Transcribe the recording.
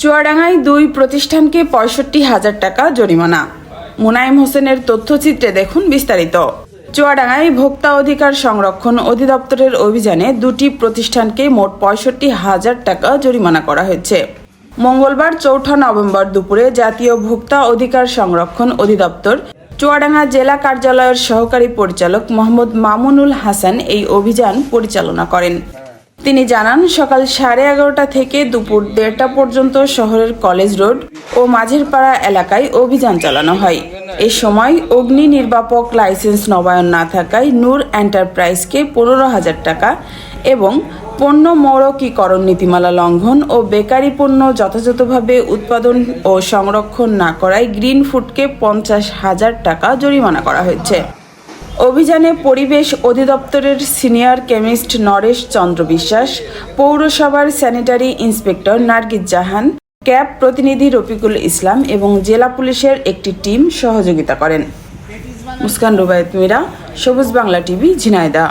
চুয়াডাঙ্গায় দুই প্রতিষ্ঠানকে পঁয়ষট্টি হাজার টাকা জরিমানা। মুনাইম হোসেনের তথ্যচিত্রে দেখুন বিস্তারিত। চুয়াডাঙ্গায় ভোক্তা অধিকার সংরক্ষণ অধিদপ্তরের অভিযানে দুটি প্রতিষ্ঠানকে মোট পঁয়ষট্টি হাজার টাকা জরিমানা করা হয়েছে। মঙ্গলবার চৌঠা নভেম্বর দুপুরে জাতীয় ভোক্তা অধিকার সংরক্ষণ অধিদপ্তর চুয়াডাঙ্গা জেলা কার্যালয়ের সহকারী পরিচালক মোহাম্মদ মামুনুল হাসান এই অভিযান পরিচালনা করেন। তিনি জানান, সকাল সাড়ে এগারোটা থেকে দুপুর দেড়টা পর্যন্ত শহরের কলেজ রোড ও মাঝেরপাড়া এলাকায় অভিযান চালানো হয়। এ সময় অগ্নি নির্বাপক লাইসেন্স নবায়ন না থাকায় নূর এন্টারপ্রাইজকে পনেরো হাজার টাকা এবং পণ্য মৌরকীকরণ নীতিমালা লঙ্ঘন ও বেকারি পণ্য যথাযথভাবে উৎপাদন ও সংরক্ষণ না করায় গ্রিন ফুডকে পঞ্চাশ হাজার টাকা জরিমানা করা হয়েছে। অভিযানে পরিবেশ অধিদপ্তরের সিনিয়র কেমিস্ট নরেশ চন্দ্র বিশ্বাস, পৌরসভার sanitary inspector Nargis Jahan, CAB প্রতিনিধি রফিকুল ইসলাম এবং জেলা পুলিশের একটি টিম সহযোগিতা করেন। মুস্কান রুবায়ত মিরা, সবুজ বাংলা টিভি ঝিনাইদা